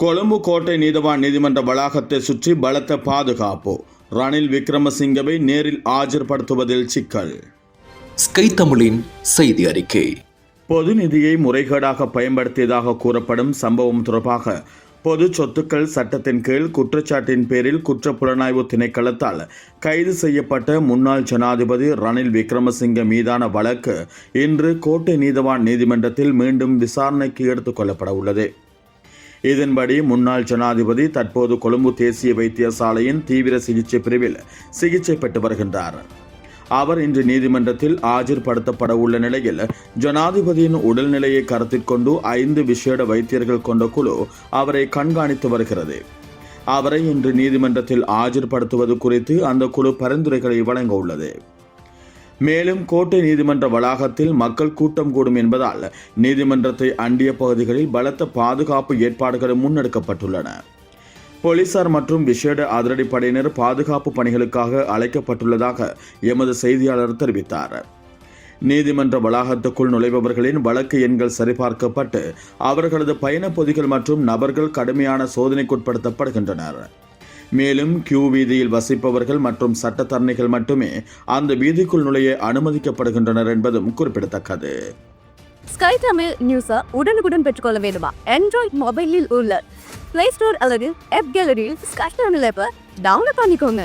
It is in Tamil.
கொழும்பு கோட்டை நீதவான் நீதிமன்ற வளாகத்தை சுற்றி பலத்த பாதுகாப்பு. ரணில் விக்ரமசிங்கவை நேரில் ஆஜர்படுத்துவதில் சிக்கல். ஸ்கை தமிழின் செய்தி அறிக்கை. பொது நிதியை முறைகேடாக பயன்படுத்தியதாக கூறப்படும் சம்பவம் தொடர்பாக பொது சொத்துக்கள் சட்டத்தின் கீழ் குற்றச்சாட்டின் பேரில் குற்ற புலனாய்வு திணைக்களத்தால் கைது செய்யப்பட்ட முன்னாள் ஜனாதிபதி ரணில் விக்ரமசிங்க மீதான வழக்கு இன்று கோட்டை நீதவான் நீதிமன்றத்தில் மீண்டும் விசாரணைக்கு எடுத்துக் கொள்ளப்பட உள்ளது. இதன்படி முன்னாள் ஜனாதிபதி தற்போது கொழும்பு தேசிய வைத்தியசாலையின் தீவிர சிகிச்சை பிரிவில் சிகிச்சை பெற்று வருகின்றார். அவர் இன்று நீதிமன்றத்தில் ஆஜர்படுத்தப்பட உள்ள நிலையில் ஜனாதிபதியின் உடல்நிலையை கருத்தில் கொண்டு ஐந்து விசேட வைத்தியர்கள் கொண்ட குழு அவரை கண்காணித்து வருகிறது. அவரை இன்று நீதிமன்றத்தில் ஆஜர்படுத்துவது குறித்து அந்த குழு பரிந்துரைகளை வழங்க உள்ளது. மேலும் கோட்டை நீதிமன்ற வளாகத்தில் மக்கள் கூட்டம் கூடும் என்பதால் நீதிமன்றத்தை அண்டிய பகுதிகளில் பலத்த பாதுகாப்பு ஏற்பாடுகளும் முன்னெடுக்கப்பட்டுள்ளன. போலீசார் மற்றும் விசேட அதிரடிப்படையினர் பாதுகாப்பு பணிகளுக்காக அழைக்கப்பட்டுள்ளதாக எமது செய்தியாளர் தெரிவித்தார். நீதிமன்ற வளாகத்துக்குள் நுழைபவர்களின் வழக்கு எண்கள் சரிபார்க்கப்பட்டு அவர்களது பயணப் பொதிகள் மற்றும் நபர்கள் கடுமையான சோதனைக்குட்படுத்தப்படுகின்றனர். மேலும் கியூ வீதியில் வசிப்பவர்கள் மற்றும் சட்டத்தரணிகள் மட்டுமே அந்த வீதிக்குள் நுழைய அனுமதிக்கப்படுகின்றனர் என்பதும் குறிப்பிடத்தக்கது. ஸ்கை தமிழ் நியூஸை உடனுக்குடன் பெற்றுக்கொள்ள வேண்டுமா? ஆண்ட்ராய்ட் மொபைலில் உள்ள பிளே ஸ்டோர் அல்லது ஆப் கேலரியில் ஸ்கை தமிழ் ஆப்பை டவுன்லோட் பண்ணிக்கோங்க.